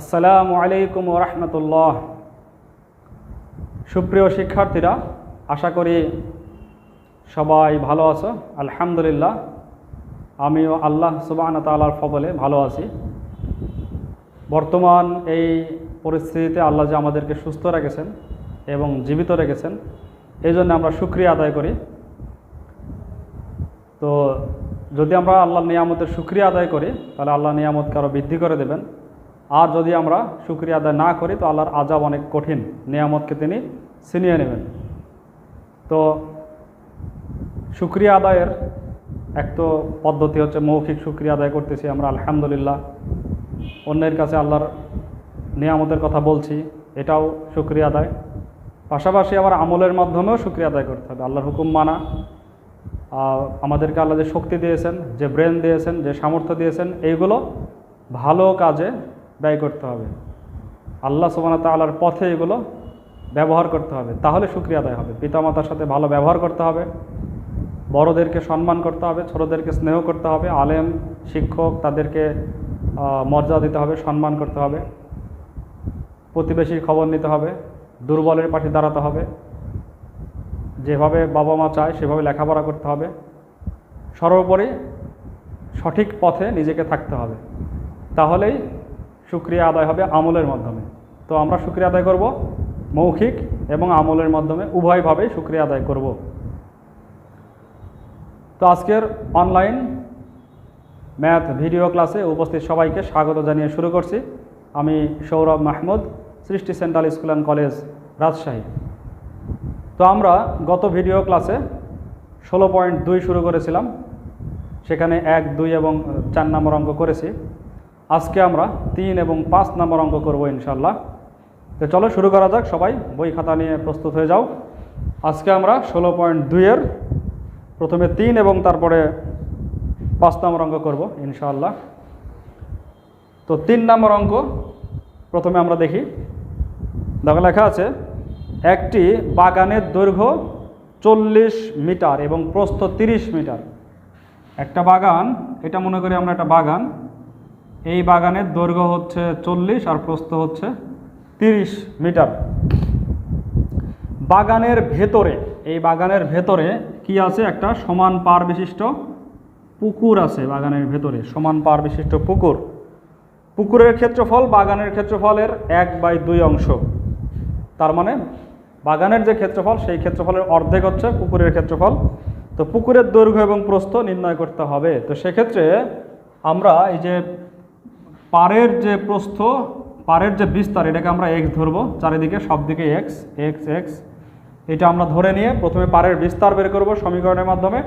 আসসালামু আলাইকুম রহমতুল্লাহ। সুপ্রিয় শিক্ষার্থীরা, আশা করি সবাই ভালো আছো। আলহামদুলিল্লাহ, আমিও আল্লাহ সুবাহন তালার ফবলে ভালো আছি। বর্তমান এই পরিস্থিতিতে আল্লাহ যে আমাদেরকে সুস্থ রেখেছেন এবং জীবিত রেখেছেন, এই জন্য আমরা সুক্রিয়া আদায় করি। তো যদি আমরা আল্লাহ নিয়ামতের সুক্রিয়া আদায় করি, তাহলে আল্লাহ নিয়ামতকে আরও বৃদ্ধি করে দেবেন। আর যদি আমরা সুক্রিয়া আদায় না করি, তো আল্লাহর আজাব অনেক কঠিন। নিয়ামতকে তিনি ছিনিয়ে নেবেন। তো সুক্রিয়া আদায়ের এক তো পদ্ধতি হচ্ছে মৌখিক সুক্রিয়া আদায় করতেছি আমরা, আলহামদুলিল্লাহ। অন্যের কাছে আল্লাহর নিয়ামতের কথা বলছি, এটাও সুক্রিয়া আদায়। পাশাপাশি আবার আমলের মাধ্যমেও সুক্রিয়া আদায় করতে হবে। আল্লাহর হুকুম মানা। আমাদেরকে আল্লাহ যে শক্তি দিয়েছেন, যে ব্রেন দিয়েছেন, যে সামর্থ্য দিয়েছেন, এইগুলো ভালো কাজে ব্যয় করতে হবে। আল্লাহ সুবানা তাল্লার পথে এগুলো ব্যবহার করতে হবে। তাহলে সুক্রিয়া আদায় হবে। পিতামাতার সাথে ভালো ব্যবহার করতে হবে। বড়দেরকে সম্মান করতে হবে, ছোটোদেরকে স্নেহ করতে হবে, আলেম, শিক্ষক তাদেরকে মর্যাদা দিতে হবে, সম্মান করতে হবে। প্রতিবেশীর খবর নিতে হবে, দুর্বলের পাশে দাঁড়াতে হবে। যেভাবে বাবা মা চায় সেভাবে লেখাপড়া করতে হবে। সর্বোপরি সঠিক পথে নিজেকে থাকতে হবে। তাহলেই সুক্রিয়া আদায় হবে আমলের মাধ্যমে। তো আমরা সুক্রিয়া আদায় করব মৌখিক এবং আমলের মাধ্যমে উভয়ভাবেই সুক্রিয়া আদায় করব। তো আজকের অনলাইন ম্যাথ ভিডিও ক্লাসে উপস্থিত সবাইকে স্বাগত জানিয়ে শুরু করছি। আমি Sourav Mahmud, Srishti central school and college Rajshahi. তো আমরা গত ভিডিও ক্লাসে ষোলো পয়েন্ট দুই শুরু করেছিলাম। সেখানে এক, দুই এবং চার নম্বর অঙ্ক করেছি। আজকে আমরা তিন এবং পাঁচ নম্বর অঙ্ক করব ইনশাল্লাহ তো চলো শুরু করা যাক, সবাই বই খাতা নিয়ে প্রস্তুত হয়ে যাও। আজকে আমরা ষোলো পয়েন্ট দুইয়ের প্রথমে তিন এবং তারপরে পাঁচ নম্বর অঙ্ক করব ইনশাআল্লাহ। তো তিন নম্বর অঙ্ক প্রথমে আমরা দেখি। দেখো, লেখা আছে, একটি বাগানের দৈর্ঘ্য চল্লিশ মিটার এবং প্রস্থ তিরিশ মিটার। একটা বাগান, এটা মনে করি আমরা একটা বাগান এই বাগানের দৈর্ঘ্য হচ্ছে চল্লিশ আর প্রস্থ হচ্ছে তিরিশ মিটার। বাগানের ভেতরে, এই বাগানের ভেতরে কি আছে? একটা সমান পার বিশিষ্ট পুকুর আছে বাগানের ভেতরে, সমান পার বিশিষ্ট পুকুর। পুকুরের ক্ষেত্রফল বাগানের ক্ষেত্রফলের এক বাই দুই অংশ। তার মানে বাগানের যে ক্ষেত্রফল, সেই ক্ষেত্রফলের অর্ধেক হচ্ছে পুকুরের ক্ষেত্রফল। তো পুকুরের দৈর্ঘ্য এবং প্রস্থ নির্ণয় করতে হবে। তো সেক্ষেত্রে আমরা এই যে পাড়ের যে প্রস্থ পাড়ের যে বিস্তার, এটাকে আমরা এক্স ধরবো, চারিদিকে সব দিকে এক্স এক্স এক্স এটা আমরা ধরে নিয়ে প্রথমে পাড়ের বিস্তার বের করব সমীকরণের মাধ্যমে।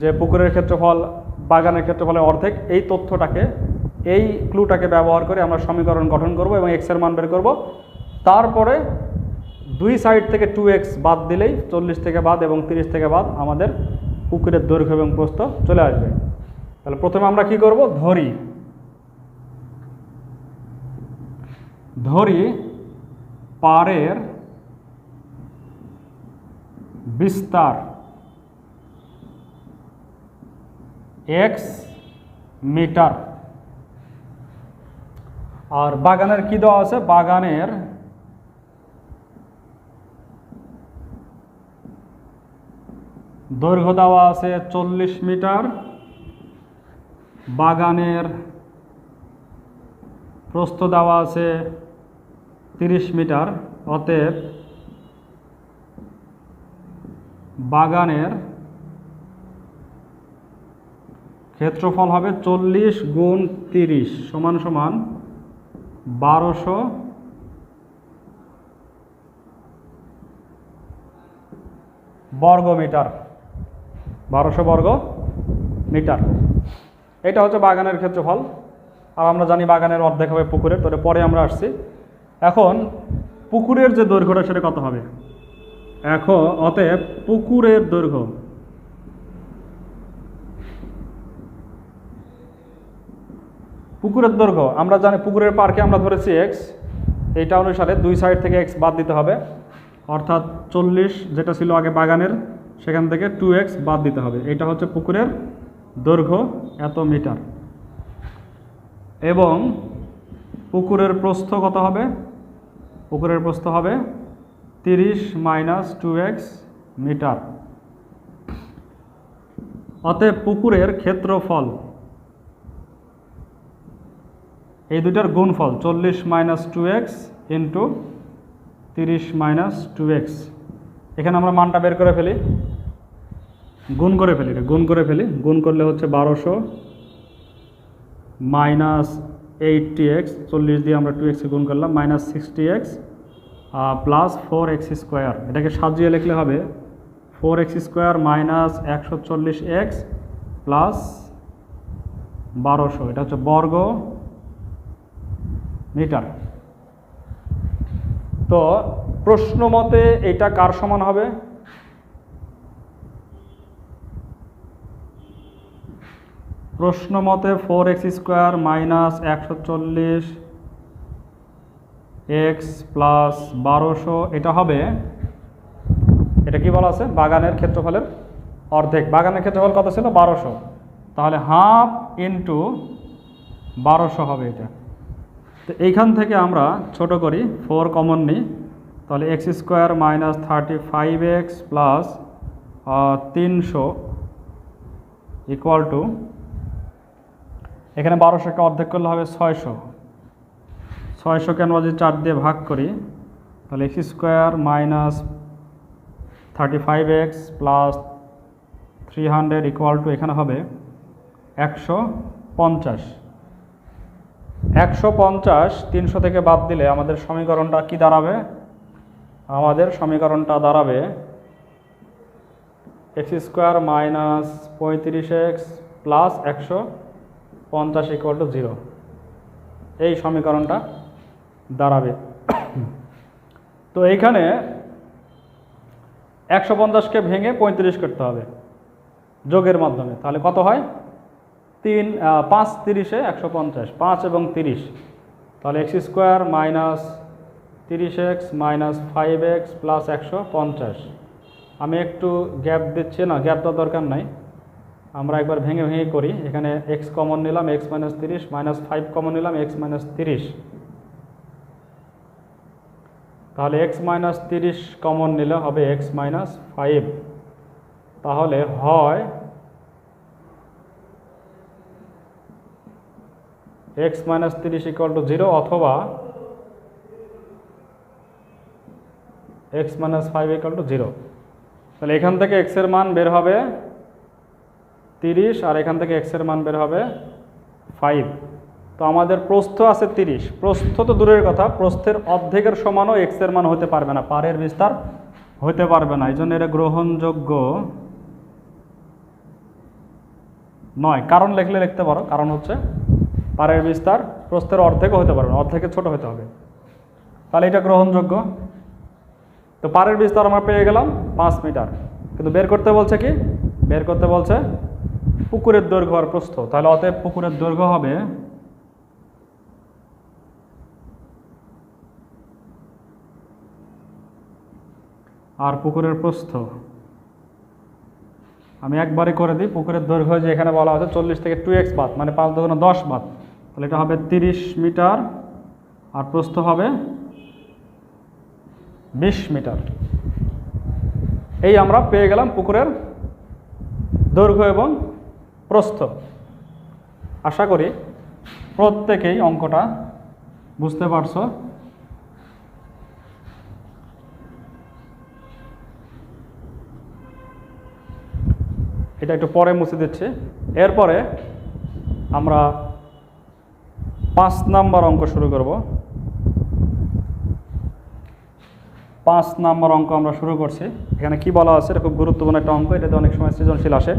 যে পুকুরের ক্ষেত্রফল, বাগানের ক্ষেত্রফলের অর্ধেক, এই তথ্যটাকে, এই ক্লুটাকে ব্যবহার করে আমরা সমীকরণ গঠন করব এবং এক্সের মান বের করব। তারপরে দুই সাইড থেকে টু এক্স বাদ দিলেই চল্লিশ থেকে বাদ এবং তিরিশ থেকে বাদ আমাদের পুকুরের দৈর্ঘ্য এবং প্রস্থ চলে আসবে। তাহলে প্রথমে আমরা কি করব? ধরি। ধরি পাড়ের বিস্তার এক্স মিটার। আর বাগানের কি দেওয়া আছে? বাগানের দৈর্ঘ্য দেওয়া আছে চল্লিশ মিটার। বাগানের প্রস্থ দেওয়া আছে তিরিশ মিটার, অতএব বাগানের ক্ষেত্রফল হবে চল্লিশ গুণ তিরিশ সমান সমান বারোশো বর্গ মিটার, বারোশো বর্গ মিটার। এটা হচ্ছে বাগানের ক্ষেত্রফল। আর আমরা জানি বাগানের অর্ধেক হবে পুকুরের, তো পরে আমরা আসছি। এখন, পুকুরের যে দৈর্ঘ্যটা সেটা কত হবে? এখন, অতএব পুকুরের দৈর্ঘ্য। পুকুরের দৈর্ঘ্য, আমরা জানি পুকুরের পার্কে আমরা ধরেছি এক্স এইটা অনুসারে দুই সাইড থেকে এক্স বাদ দিতে হবে। অর্থাৎ চল্লিশ যেটা ছিল আগে বাগানের, সেখান থেকে টু এক্স বাদ দিতে হবে। এটা হচ্ছে পুকুরের দৈর্ঘ্য, এত মিটার। এবং পুকুরের প্রস্থ কত হবে? পুকুরের প্রস্থ হবে তিরিশ মাইনাস টু এক্স মিটার। অতএব পুকুরের ক্ষেত্রফল এই দুইটার গুণফল চল্লিশ মাইনাস টু এক্স ইন্টু তিরিশ মাইনাস টু এক্স। এখানে আমরা মানটা বের করে ফেলি। গুণ করে ফেলি গুণ করে ফেলি। গুণ করলে হচ্ছে বারোশো মাইনাস এইটটি এক্স, চল্লিশ দিয়ে আমরা টু এক্সে গুণ করলাম, minus sixty x plus four x square এটাকে সাজিয়ে লিখলে হবে ফোর এক্স স্কোয়ার মাইনাস একশো চল্লিশ এক্স প্লাস বারোশো। এটা হচ্ছে বর্গ মিটার। তো প্রশ্ন মতে এটা কার সমান হবে? প্রশ্ন মতে ফোর এক্স স্কোয়ার মাইনাস একশো চল্লিশ এক্স প্লাস বারোশো, এটা হবে, এটা কি বলা আছে? বাগানের ক্ষেত্রফলের অর্ধেক। বাগানের ক্ষেত্রফল কত ছিল? বারোশো। তাহলে হাফ ইন্টু বারোশো হবে এটা। তো এইখান থেকে আমরা ছোট করি, ফোর কমন নিই। তাহলে x square minus thirty five x plus তিনশো ইকুয়াল টু এখানে বারোশোকে অর্ধেক করলে হবে ছয়শো। ছয়শোকে আমরা যদি চার দিয়ে ভাগ করি, তাহলে x square minus thirty five x plus three hundred equal to এখানে হবে একশো পঞ্চাশ। একশো পঞ্চাশ তিনশো থেকে বাদ দিলে আমাদের সমীকরণটা কি দাঁড়াবে? আমাদের সমীকরণটা দাঁড়াবে এক্স স্কোয়ার মাইনাস পঁয়ত্রিশ এক্স প্লাস একশো পঞ্চাশ ইকুয়াল টু জিরো এই সমীকরণটা দাঁড়াবে। তো এইখানে একশো পঞ্চাশকে ভেঙে পঁয়ত্রিশ করতে হবে যোগের মাধ্যমে। তাহলে কত হয়? তিন পাঁচ তিরিশে একশো পঞ্চাশ, পাঁচ এবং তিরিশ। তাহলে এক্স স্কোয়ার মাইনাস তিরিশ x minus five x plus একশো পঞ্চাশ। আমি একটু গ্যাপ দিচ্ছি না, গ্যাপ দেওয়ার দরকার নাই। আমরা একবার ভেঙে ভেঙে করি। এখানে এক্স কমন নিলাম এক্স মাইনাস তিরিশ মাইনাস ফাইভ কমন নিলাম এক্স মাইনাস তিরিশ। তাহলে এক্স মাইনাস তিরিশ কমন নিলে হবে এক্স মাইনাস ফাইভ তাহলে হয় এক্স মাইনাস তিরিশ ইকুয়াল টু জিরো অথবা x minus five equal to zero তাহলে এখান থেকে এক্সের মান বের হবে তিরিশ, আর এখান থেকে এক্সের মান বের হবে ফাইভ তো আমাদের প্রস্থ আছে তিরিশ। প্রস্থ তো দূরের কথা, প্রস্থের অর্ধেকের সমানও এক্সের মান হতে পারবে না পারের বিস্তার হতে পারবে না। এই জন্য এটা গ্রহণযোগ্য নয়। কারণ লিখলে লিখতে পারো, কারণ হচ্ছে পারের বিস্তার প্রস্থের অর্ধেকও হতে পারবে না অর্ধেকের ছোট হতে হবে। তাহলে এটা গ্রহণযোগ্য। তো পারের বিস্তার আমরা পেয়ে গেলাম পাঁচ মিটার। কিন্তু বের করতে বলছে কি? বের করতে বলছে পুকুরের দৈর্ঘ্য আর প্রস্থ। তাহলে অতএব পুকুরের দৈর্ঘ্য হবে আর পুকুরের প্রস্থ। আমি একবারই করে দিই, পুকুরের দৈর্ঘ্য যে এখানে বলা আছে চল্লিশ থেকে টু এক্স বাদ মানে পাঁচ দোকানে দশ বাদ। তাহলে এটা হবে তিরিশ মিটার আর প্রস্থ হবে বিশ মিটার। এই আমরা পেয়ে গেলাম পুকুরের দৈর্ঘ্য এবং প্রস্থ। আশা করি প্রত্যেকেই অঙ্কটা বুঝতে পারছ। এটা একটু পরে মুছে দিচ্ছি। এরপরে আমরা পাঁচ নাম্বার অঙ্ক শুরু করব। পাঁচ নাম্বার অঙ্ক আমরা শুরু করছি। এখানে কি বলা আছে? এটা খুব গুরুত্বপূর্ণ একটা অঙ্ক। এটাতে অনেক সময় সৃজনশীল আসে।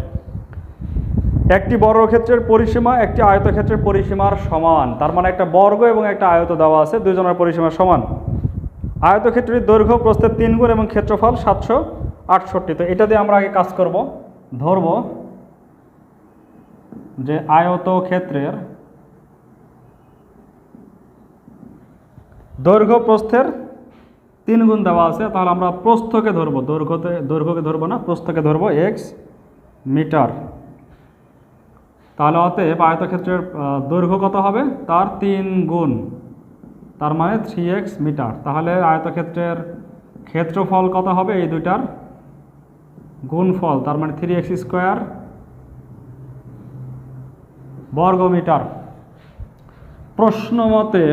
একটি বর্গক্ষেত্রের পরিসীমা, একটি আয়তক্ষেত্রের পরিসীমার সমান। তার মানে একটা বর্গ এবং একটা আয়ত দেওয়া আছে দুজনের পরিসীমা সমান। আয়তক্ষেত্রের দৈর্ঘ্য প্রস্থের তিন গুণ এবং ক্ষেত্রফল সাতশো আটষট্টি। তো এটা দিয়ে আমরা আগে কাজ করব, ধরব যে আয়তক্ষেত্রের দৈর্ঘ্য প্রস্থের তিন গুণ দেওয়া আছে, তাহলে আমরা প্রস্থকে ধরবো। দৈর্ঘ্যতে দৈর্ঘ্যকে ধরবো না, প্রস্থকে ধরবো এক্স মিটার। তাহলে অতএব আয়তক্ষেত্রের দৈর্ঘ্য কত হবে? তার তিন গুণ। তার মানে থ্রি এক্স মিটার। তাহলে আয়তক্ষেত্রের ক্ষেত্রফল কত হবে? এই দুইটার গুণফল। তার মানে থ্রি এক্স স্কোয়ার বর্গ মিটার। প্রশ্ন মতে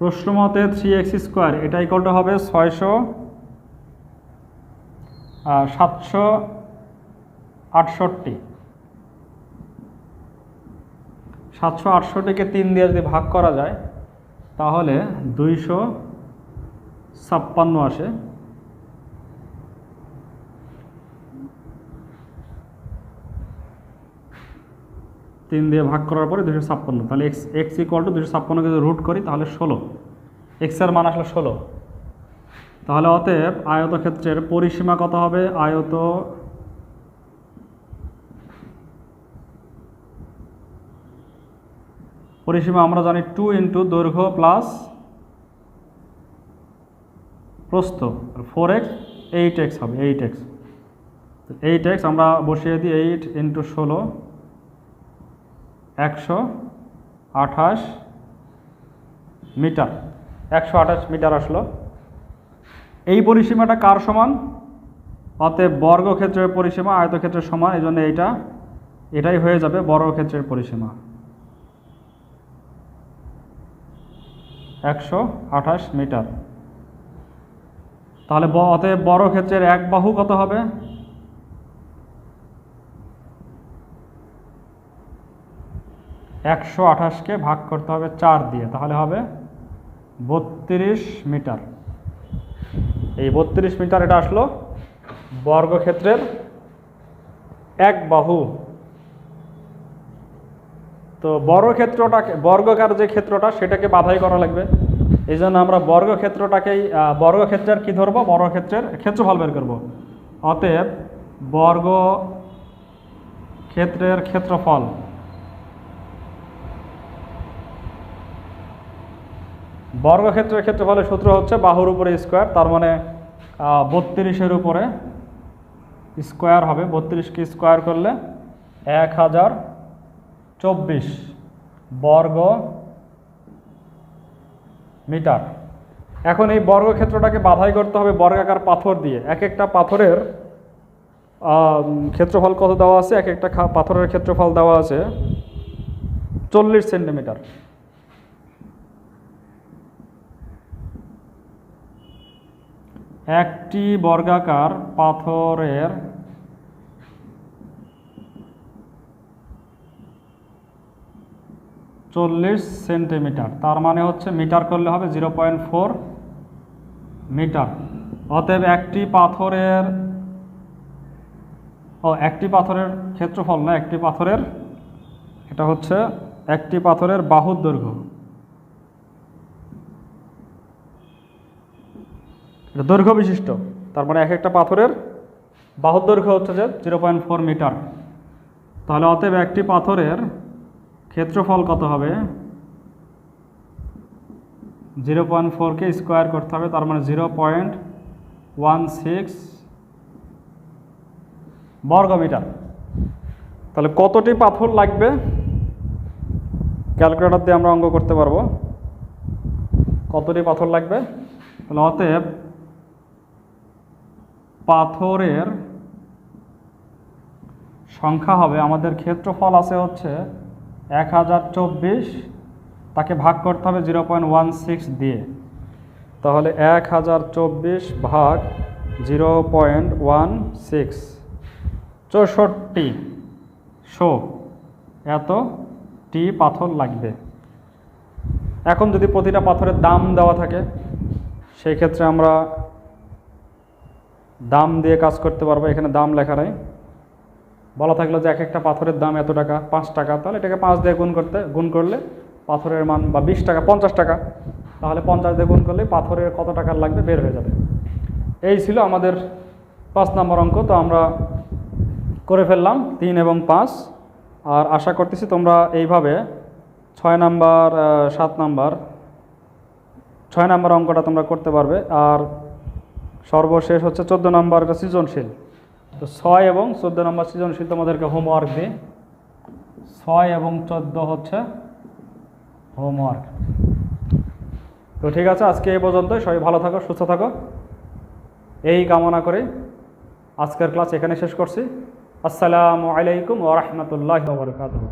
প্রশ্ন মতে থ্রি এক্স স্কোয়ার এটা ইকলটা হবে ছয়শো সাতশো আটষট্টি। সাতশো আটষট্টিকে তিন দিয়ে যদি ভাগ করা যায়, তাহলে দুইশো ছাপ্পান্ন আসে। তিন দিয়ে ভাগ করার পরে দুশো ছাপ্পান্ন। তাহলে এক্স এক্স ইকুয়াল টু দুশো ছাপ্পান্নকে যদি রুট করি, তাহলে ষোলো। এক্সের মান আসলে ষোলো। তাহলে অতএব আয়তক্ষেত্রের পরিসীমা কত হবে? আয়ত পরিসীমা আমরা জানি টু ইন্টু দৈর্ঘ্য প্লাস প্রস্থ ফোর এক্স এইট এক্স হবে এইট এক্স এইট এক্স আমরা বসিয়ে দিই এইট ইন্টু ষোলো, একশো আঠাশ মিটার। একশো আঠাশ মিটার আসলো। এই পরিসীমাটা কার সমান? অতএব বর্গক্ষেত্রের পরিসীমা, আয়তক্ষেত্রের সমান, এই জন্য এইটা, এটাই হয়ে যাবে বর্গক্ষেত্রের পরিসীমা। একশো আঠাশ মিটার। তাহলে অতএব বর্গক্ষেত্রের এক বাহু কত হবে? একশো আঠাশকে ভাগ করতে হবে চার দিয়ে, তাহলে হবে বত্রিশ মিটার। এই বত্রিশ মিটার এটা আসলো বর্গক্ষেত্রের এক বাহু। তো বর্গক্ষেত্রটাকে, বর্গকার যে ক্ষেত্রটা, সেটাকে বাধাই করা লাগবে। এই জন্য আমরা বর্গক্ষেত্রটাকেই বর্গক্ষেত্রের কি ধরবো? বর্গক্ষেত্রের ক্ষেত্রফল বের করব। অতএব বর্গ ক্ষেত্রের ক্ষেত্রফল বর্গক্ষেত্রের ক্ষেত্রফলের সূত্র হচ্ছে বাহুর উপরে স্কোয়ার, তার মানে বত্রিশের উপরে স্কোয়ার হবে। বত্রিশকে স্কোয়ার করলে এক হাজার চব্বিশ বর্গ মিটার। এখন এই বর্গক্ষেত্রটাকে বাধাই করতে হবে বর্গাকার পাথর দিয়ে। এক একটা পাথরের ক্ষেত্রফল কত দেওয়া আছে? এক একটা পাথরের ক্ষেত্রফল দেওয়া আছে চল্লিশ সেন্টিমিটার। একটি বর্গাকার পাথরের চল্লিশ সেন্টিমিটার। তার মানে হচ্ছে মিটার করলে হবে জিরো পয়েন্ট ফোর মিটার। অতএব একটি পাথরের, ও একটি পাথরের ক্ষেত্রফল না, একটি পাথরের, এটা হচ্ছে একটি পাথরের বাহুর দৈর্ঘ্য। এটা দৈর্ঘ্য বিশিষ্ট। তার মানে এক একটা পাথরের বাহুর দৈর্ঘ্য হচ্ছে যে জিরো পয়েন্ট ফোর মিটার তাহলে অতএব একটি পাথরের ক্ষেত্রফল কত হবে? জিরো পয়েন্ট ফোরকে স্কোয়ার করতে হবে, তার মানে জিরো পয়েন্ট ওয়ান সিক্স বর্গ মিটার তাহলে কতটি পাথর লাগবে? ক্যালকুলেটর দিয়ে আমরা অঙ্ক করতে পারব। কতটি পাথর লাগবে? তাহলে অতএব পাথরের সংখ্যা হবে, আমাদের ক্ষেত্রফল আছে হচ্ছে এক হাজার চব্বিশ, তাকে ভাগ করতে হবে জিরো দিয়ে। তাহলে এক হাজার চব্বিশ ভাগ জিরো পয়েন্ট ওয়ান সিক্স, চৌষট্টি। শো এত টি পাথর লাগবে। এখন যদি প্রতিটা পাথরের দাম দেওয়া থাকে, সেই ক্ষেত্রে আমরা দাম দিয়ে কাজ করতে পারব, এখানে দাম লেখা নেই। বলা থাকল যে এক একটা পাথরের দাম এত টাকা, পাঁচ টাকা, তাহলে এটাকে পাঁচ দিয়ে গুণ করতে, গুণ করলে পাথরের মান বা বিশ টাকা, পঞ্চাশ টাকা, তাহলে পঞ্চাশ দিয়ে গুণ করলে পাথরের কত টাকার লাগবে বের হয়ে যাবে। এই ছিল আমাদের পাঁচ নম্বর অঙ্ক, তো আমরা করে ফেললাম তিন এবং পাঁচ, আর আশা করতেছি তোমরা এইভাবে ছয় নাম্বার সাত নাম্বার, ছয় নাম্বার অঙ্কটা তোমরা করতে পারবে। আর সর্বশেষ হচ্ছে চোদ্দ নাম্বার সৃজনশীল। তো ছয় এবং চোদ্দ নম্বর সৃজনশীল তোমাদেরকে হোমওয়ার্ক দিই ছয় এবং চোদ্দ হচ্ছে হোমওয়ার্ক তো ঠিক আছে, আজকে এই পর্যন্তই। সবাই ভালো থাকো, সুস্থ থাকো। এই কামনা করে আজকের ক্লাস এখানে শেষ করছি। আসসালামু আলাইকুম ওরহমতুল্লাহ বরকাতহ।